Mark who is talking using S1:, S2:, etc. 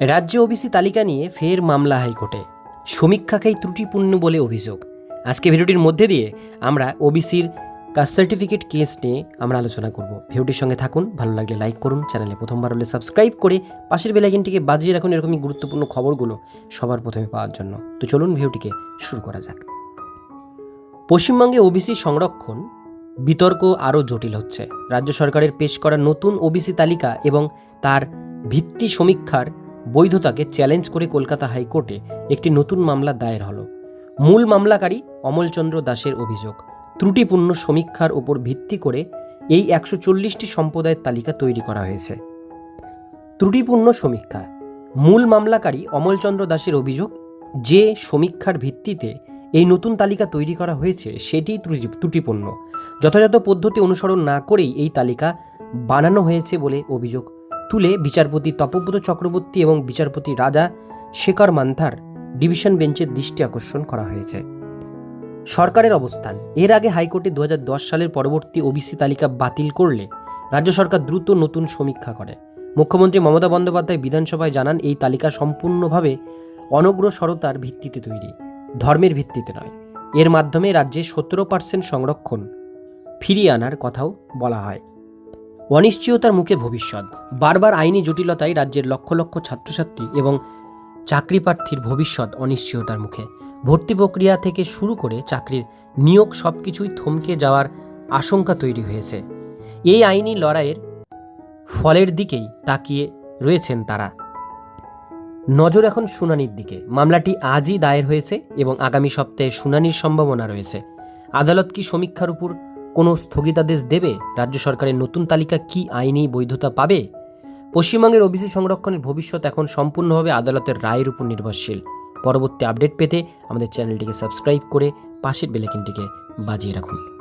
S1: রাজ্যে ওবিসি তালিকা নিয়ে ফের মামলা হাইকোর্টে। সমীক্ষাকেই ত্রুটিপূর্ণ বলে অভিযোগ। আজকে ভিডিওটির মধ্যে দিয়ে আমরা ওবিসির কাস্ট সার্টিফিকেট কেস নিয়ে আমরা আলোচনা করব। ভিডিওটির সঙ্গে থাকুন, ভালো লাগলে লাইক করুন, চ্যানেলে প্রথমবার হলে সাবস্ক্রাইব করে পাশের বেলাইকিনটিকে বাজিয়ে রাখুন এরকমই গুরুত্বপূর্ণ খবরগুলো সবার প্রথমে পাওয়ার জন্য। তো চলুন ভিডিওটিকে শুরু করা যাক। পশ্চিমবঙ্গে ওবিসি সংরক্ষণ বিতর্ক আরও জটিল হচ্ছে। রাজ্য সরকারের পেশ করা নতুন ওবিসি তালিকা এবং তার ভিত্তি সমীক্ষার বৈধতাকে চ্যালেঞ্জ করে কলকাতা হাইকোর্টে একটি নতুন মামলা দায়ের হলো। মূল মামলাকারী অমলচন্দ্র দাসের অভিযোগ, ত্রুটিপূর্ণ সমীক্ষার ওপর ভিত্তি করে এই একশো চল্লিশটি সম্প্রদায়ের তালিকা তৈরি করা হয়েছে। ত্রুটিপূর্ণ সমীক্ষা, মূল মামলাকারী অমলচন্দ্র দাসের অভিযোগ, যে সমীক্ষার ভিত্তিতে এই নতুন তালিকা তৈরি করা হয়েছে সেটি ত্রুটি- ত্রুটিপূর্ণ। যথাযথ পদ্ধতি অনুসরণ না করেই এই তালিকা বানানো হয়েছে বলে অভিযোগ তুলে বিচারপতি তপব্রত চক্রবর্তী এবং বিচারপতি রাজা শেখর মান্থার ডিভিশন বেঞ্চের দৃষ্টি আকর্ষণ করা হয়েছে। সরকারের অবস্থান। এর আগে হাইকোর্টে দু হাজার দশ সালের পরবর্তী ওবিসি তালিকা বাতিল করলে রাজ্য সরকার দ্রুত নতুন সমীক্ষা করে। মুখ্যমন্ত্রী মমতা বন্দ্যোপাধ্যায় বিধানসভায় জানান, এই তালিকা সম্পূর্ণভাবে অনগ্রসরতার ভিত্তিতে তৈরি, ধর্মের ভিত্তিতে নয়। এর মাধ্যমে রাজ্যে সতেরো পার্সেন্ট সংরক্ষণ ফিরিয়ে আনার কথাও বলা হয়। অনিশ্চয়তার মুখে ভবিষ্যৎ। বারবার আইনি জটিলতায় রাজ্যের লক্ষ লক্ষ ছাত্রছাত্রী এবং চাকরি প্রার্থীর ভবিষ্যৎ অনিশ্চয়তার মুখে। ভর্তি প্রক্রিয়া থেকে শুরু করে চাকরির নিয়োগ সব কিছুই থমকে যাওয়ার আশঙ্কা তৈরি হয়েছে। এই আইনি লড়াইয়ের ফলের দিকেই তাকিয়ে রয়েছেন তারা। নজর এখন শুনানির দিকে। মামলাটি আজই দায়ের হয়েছে এবং আগামী সপ্তাহে শুনানির সম্ভাবনা রয়েছে। আদালত কি সমীক্ষার উপর কোনো স্থগিতাদেশ দেবে? রাজ্য সরকারের নতুন তালিকা কি আইনি বৈধতা পাবে? পশ্চিমবঙ্গের ওবিসি সংরক্ষণের ভবিষ্যৎ এখন সম্পূর্ণভাবে আদালতের রায়ের উপর নির্ভরশীল। পরবর্তী আপডেট পেতে আমাদের চ্যানেলটিকে সাবস্ক্রাইব করে পাশের বেলেকিনটিকে বাজিয়ে রাখুন।